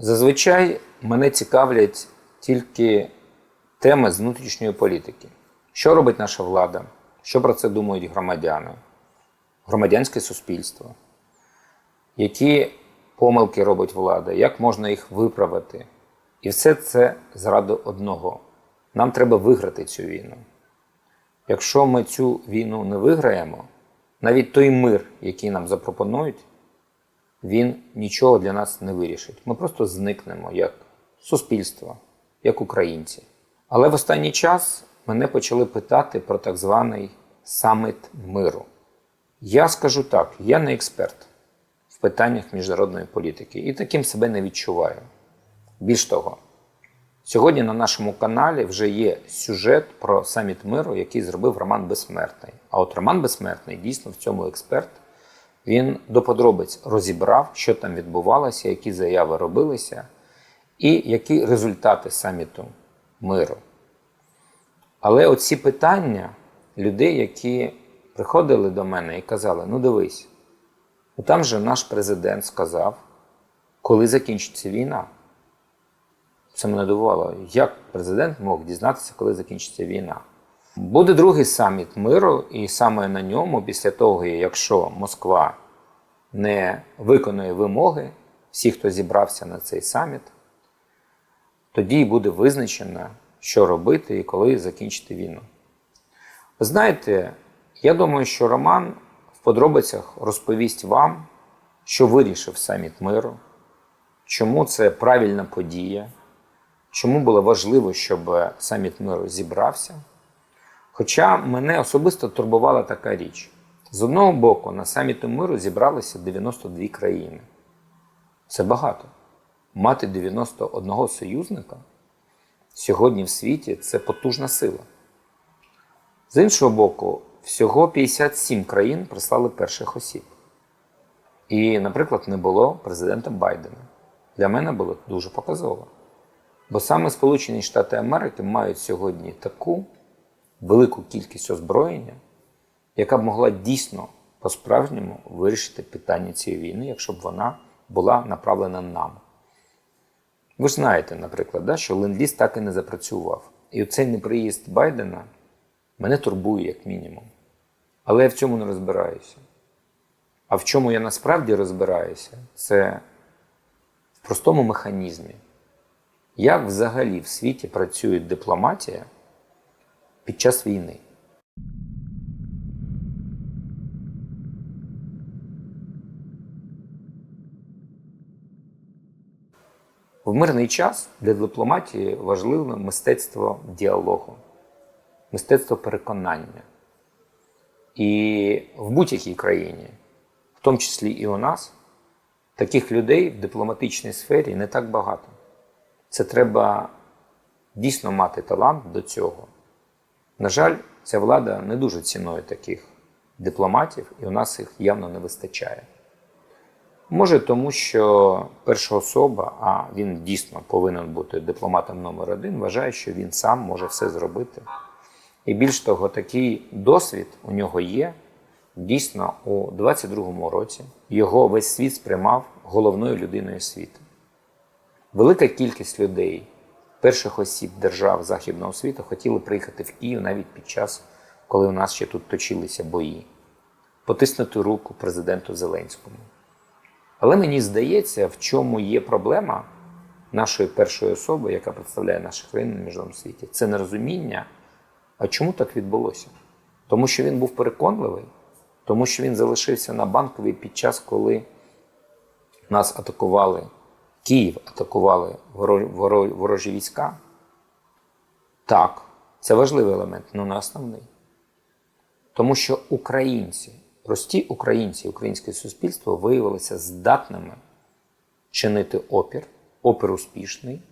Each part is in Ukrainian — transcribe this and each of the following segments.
Зазвичай мене цікавлять тільки теми з внутрішньої політики. Що робить наша влада? Що про це думають громадяни, громадянське суспільство? Які помилки робить влада, як можна їх виправити? І все це заради одного. Нам треба виграти цю війну. Якщо ми цю війну не виграємо, навіть той мир, який нам запропонують, він нічого для нас не вирішить. Ми просто зникнемо як суспільство, як українці. Але в останній час мене почали питати про так званий саміт миру. Я скажу так: я не експерт в питаннях міжнародної політики і таким себе не відчуваю. Більш того, сьогодні на нашому каналі вже є сюжет про саміт миру, який зробив Роман Безсмертний. А от Роман Безсмертний дійсно в цьому експерт. Він до подробиць розібрав, що там відбувалося, які заяви робилися, і які результати саміту миру. Але оці питання людей, які приходили до мене і казали: ну дивись, ну там же наш президент сказав, коли закінчиться війна. Це мене дивувало, як президент мог дізнатися, коли закінчиться війна. Буде другий саміт миру, і саме на ньому, після того, якщо Москва не виконує вимоги, всі, хто зібрався на цей саміт, тоді буде визначено, що робити і коли закінчити війну. Знаєте, я думаю, що Роман в подробицях розповість вам, що вирішив саміт миру, чому це правильна подія, чому було важливо, щоб саміт миру зібрався. Хоча мене особисто турбувала така річ. З одного боку, на саміту миру зібралися 92 країни. Це багато. Мати 91 союзника сьогодні в світі це потужна сила. З іншого боку, всього 57 країн прислали перших осіб. І, наприклад, не було президента Байдена. Для мене було дуже показово. Бо саме Сполучені Штати Америки мають сьогодні таку велику кількість озброєння, яка б могла дійсно по-справжньому вирішити питання цієї війни, якщо б вона була направлена нам. Ви ж знаєте, наприклад, да, що ленд-ліз так і не запрацював. І оцей неприїзд Байдена мене турбує, як мінімум. Але я в цьому не розбираюся. А в чому я насправді розбираюся, це в простому механізмі. Як взагалі в світі працює дипломатія під час війни? В мирний час для дипломатії важливе мистецтво діалогу, мистецтво переконання. І в будь-якій країні, в тому числі і у нас, таких людей в дипломатичній сфері не так багато. Це треба дійсно мати талант до цього. На жаль, ця влада не дуже цінує таких дипломатів, і у нас їх явно не вистачає. Може, тому що перша особа, а він дійсно повинен бути дипломатом номер один, вважає, що він сам може все зробити. І більш того, такий досвід у нього є. Дійсно, у 22-му році його весь світ сприймав головною людиною світу. Велика кількість людей, перших осіб держав Західного світу, хотіли приїхати в Київ навіть під час, коли у нас ще тут точилися бої, потиснути руку президенту Зеленському. Але мені здається, в чому є проблема нашої першої особи, яка представляє нашу країну на міжнародному світі, це нерозуміння. А чому так відбулося? Тому що він був переконливий, тому що він залишився на банковій під час, коли нас атакували, Київ атакували ворожі війська. Так, це важливий елемент, але не основний. Тому що українці, прості українці, українське суспільство виявилися здатними чинити опір, опір успішний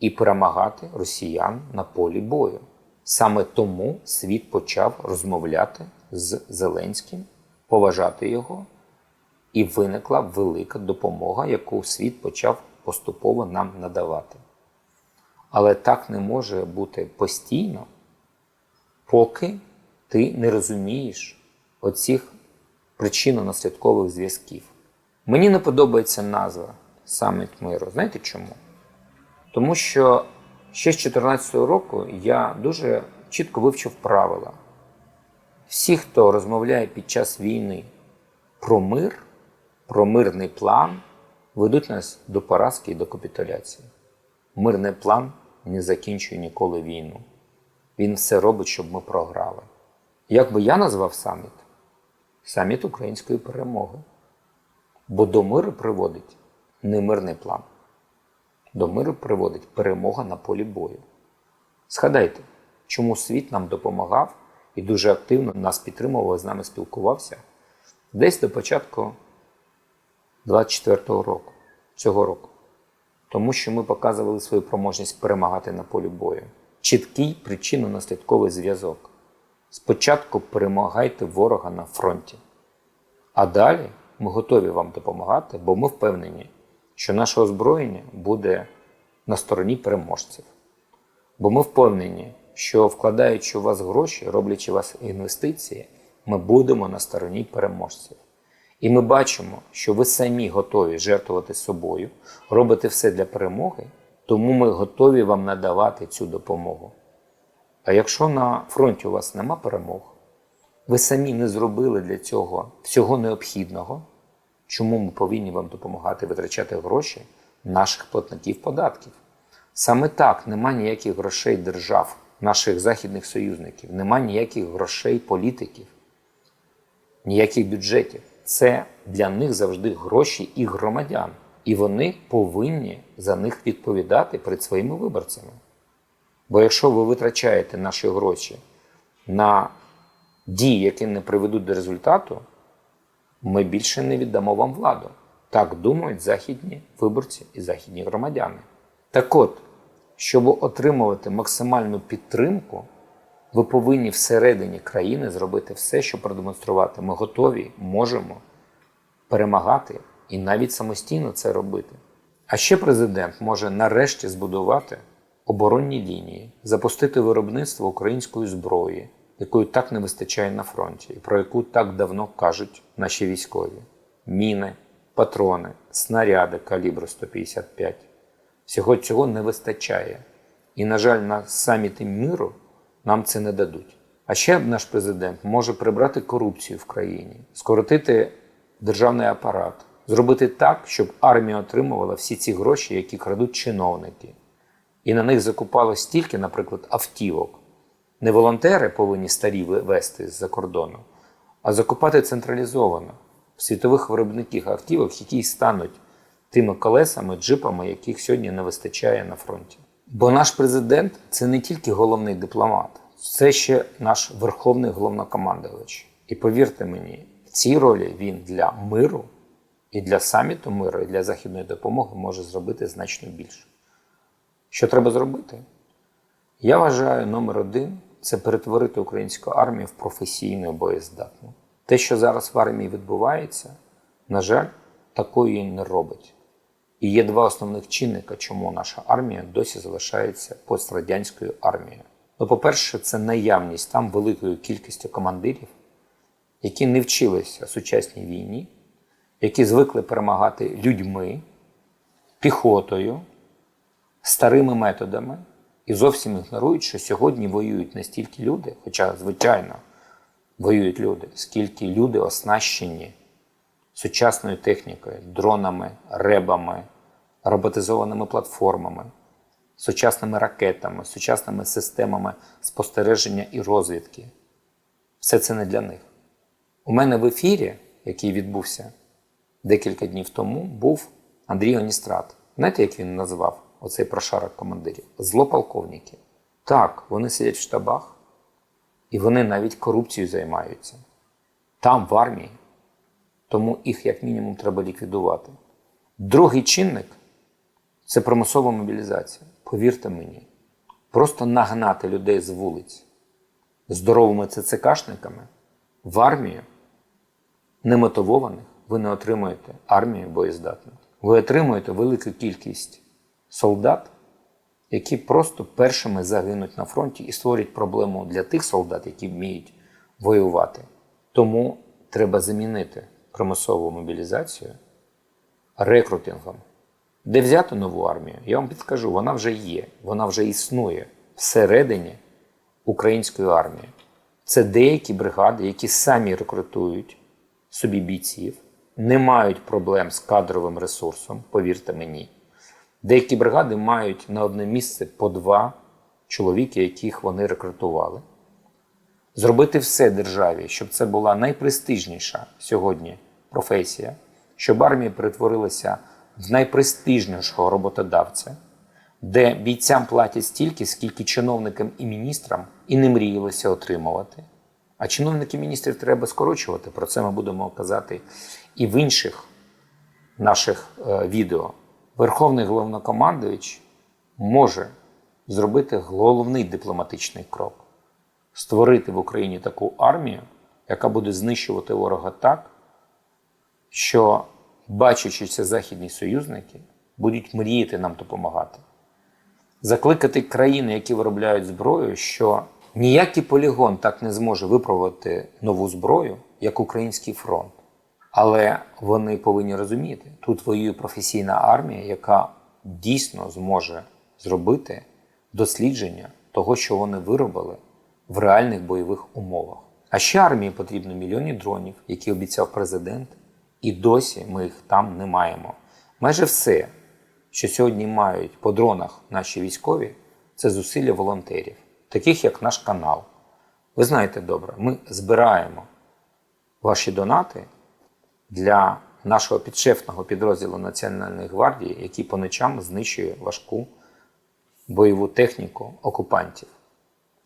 і перемагати росіян на полі бою. Саме тому світ почав розмовляти з Зеленським, поважати його, і виникла велика допомога, яку світ почав поступово нам надавати. Але так не може бути постійно, поки ти не розумієш оцих причинно-наслідкових зв'язків. Мені не подобається назва саміт миру. Знаєте чому? Тому що ще з 2014 року я дуже чітко вивчив правила. Всі, хто розмовляє під час війни про мир, про мирний план, ведуть нас до поразки і до капітуляції. Мирний план не закінчує ніколи війну. Він все робить, щоб ми програли. Як би я назвав саміт? Саміт української перемоги. Бо до миру приводить не мирний план. До миру приводить перемога на полі бою. Згадайте, чому світ нам допомагав і дуже активно нас підтримував, з нами спілкувався десь до початку 24-го року, цього року. Тому що ми показували свою проможність перемагати на полі бою. Чіткий причинно-наслідковий зв'язок. Спочатку перемагайте ворога на фронті, а далі ми готові вам допомагати, бо ми впевнені, що наше озброєння буде на стороні переможців. Бо ми впевнені, що вкладаючи у вас гроші, роблячи у вас інвестиції, ми будемо на стороні переможців. І ми бачимо, що ви самі готові жертвувати собою, робите все для перемоги, тому ми готові вам надавати цю допомогу. А якщо на фронті у вас нема перемог, ви самі не зробили для цього всього необхідного, чому ми повинні вам допомагати витрачати гроші наших платників податків? Саме так нема ніяких грошей держав, наших західних союзників, нема ніяких грошей політиків, ніяких бюджетів. Це для них завжди гроші і громадян. І вони повинні за них відповідати перед своїми виборцями. Бо якщо ви витрачаєте наші гроші на дії, які не приведуть до результату, ми більше не віддамо вам владу. Так думають західні виборці і західні громадяни. Так от, щоб отримувати максимальну підтримку, ви повинні всередині країни зробити все, щоб продемонструвати. Ми готові, можемо перемагати і навіть самостійно це робити. А ще президент може нарешті збудувати оборонні лінії, запустити виробництво української зброї, якої так не вистачає на фронті, і про яку так давно кажуть наші військові: міни, патрони, снаряди калібру 155. Всього цього не вистачає. І, на жаль, на саміті миру нам це не дадуть. А ще наш президент може прибрати корупцію в країні, скоротити державний апарат, зробити так, щоб армія отримувала всі ці гроші, які крадуть чиновники. І на них закупало стільки, наприклад, автівок. Не волонтери повинні старі вести з-за кордону, а закупати централізовано світових виробників автівок, які стануть тими колесами, джипами, яких сьогодні не вистачає на фронті. Бо наш президент це не тільки головний дипломат, це ще наш верховний головнокомандувач. І повірте мені, в цій ролі він для миру і для саміту миру, і для західної допомоги може зробити значно більше. Що треба зробити? Я вважаю, номер один це перетворити українську армію в професійну боєздатну. Те, що зараз в армії відбувається, на жаль, такої не робить. І є два основних чинника, чому наша армія досі залишається пострадянською армією. Ну, по-перше, це наявність там великої кількості командирів, які не вчилися сучасній війні, які звикли перемагати людьми, піхотою, старими методами і зовсім ігнорують, що сьогодні воюють не стільки люди, хоча, звичайно, воюють люди, скільки люди оснащені сучасною технікою, дронами, ребами, роботизованими платформами, сучасними ракетами, сучасними системами спостереження і розвідки. Все це не для них. У мене в ефірі, який відбувся декілька днів тому, був Андрій Оністрат. Знаєте, як він назвав оцей прошарок командирів? Злополковники. Так, вони сидять в штабах, і вони навіть корупцією займаються. Там, в армії. Тому їх, як мінімум, треба ліквідувати. Другий чинник це примусова мобілізація. Повірте мені, просто нагнати людей з вулиць здоровими ЦЦКшниками в армію немотивованих ви не отримуєте армію боєздатну. Ви отримуєте велику кількість солдат, які просто першими загинуть на фронті і створять проблему для тих солдат, які вміють воювати. Тому треба замінити примусову мобілізацію рекрутингом Де взяти нову армію? Я вам підскажу, вона вже є, вона вже існує всередині української армії. Це деякі бригади, які самі рекрутують собі бійців, не мають проблем з кадровим ресурсом, повірте мені. Деякі бригади мають на одне місце по два чоловіки, яких вони рекрутували. Зробити все державі, щоб це була найпрестижніша сьогодні професія, щоб армія перетворилася в найпрестижнішого роботодавця, де бійцям платять стільки, скільки чиновникам і міністрам і не мріялося отримувати. А чиновників міністрів треба скорочувати. Про це ми будемо казати і в інших наших е, відео. Верховний головнокомандуючий може зробити головний дипломатичний крок створити в Україні таку армію, яка буде знищувати ворога так, що, бачачи це західні союзники, будуть мріяти нам допомагати. Закликати країни, які виробляють зброю, що ніякий полігон так не зможе випробувати нову зброю, як український фронт. Але вони повинні розуміти, тут воює професійна армія, яка дійсно зможе зробити дослідження того, що вони виробили в реальних бойових умовах. А ще армії потрібно мільйони дронів, які обіцяв президент, і досі ми їх там не маємо. Майже все, що сьогодні мають по дронах наші військові, це зусилля волонтерів, таких як наш канал. Ви знаєте добре, ми збираємо ваші донати для нашого підшефного підрозділу Національної гвардії, який по ночам знищує важку бойову техніку окупантів.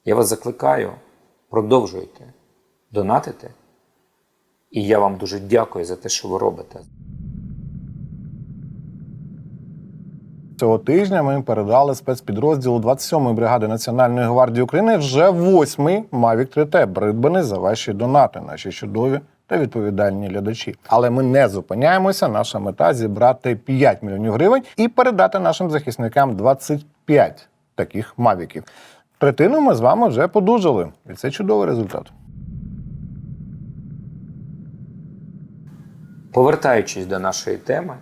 Я вас закликаю, продовжуйте донатити. І я вам дуже дякую за те, що ви робите. Цього тижня ми передали спецпідрозділу 27-ї бригади Національної гвардії України вже восьмий Mavic 3T, придбаний за ваші донати, наші чудові та відповідальні глядачі. Але ми не зупиняємося. Наша мета зібрати 5 мільйонів гривень і передати нашим захисникам 25 таких мавіків. Третину ми з вами вже подужали, і це чудовий результат. Повертаючись до нашої теми,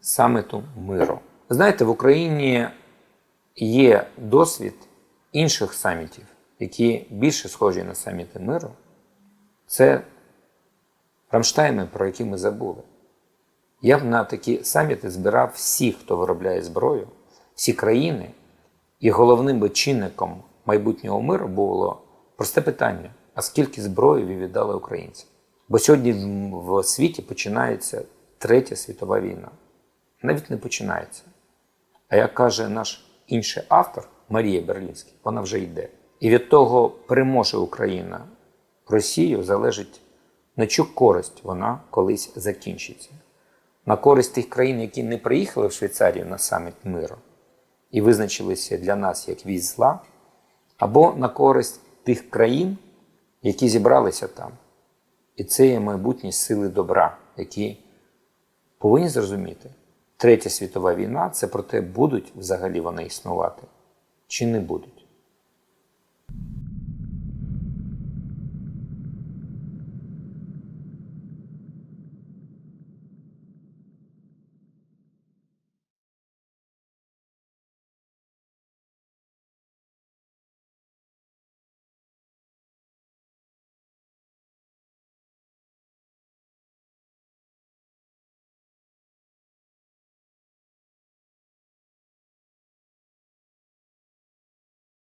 саміту миру. Знаєте, в Україні є досвід інших самітів, які більше схожі на саміти миру. Це Рамштайни, про які ми забули. Я б на такі саміти збирав всіх, хто виробляє зброю, всі країни, і головним би чинником майбутнього миру було просте питання: а скільки зброї ви віддали українцям? Бо сьогодні в- світі починається Третя світова війна. Навіть не починається. А як каже наш інший автор Марія Берлінська, вона вже йде. І від того, переможе Україна Росію, залежить на чу користь вона колись закінчиться. На користь тих країн, які не приїхали в Швейцарію на саміт миру і визначилися для нас як вісь зла, або на користь тих країн, які зібралися там. І це є майбутні сили добра, які повинні зрозуміти, Третя світова війна це про те, будуть взагалі вони існувати чи не будуть.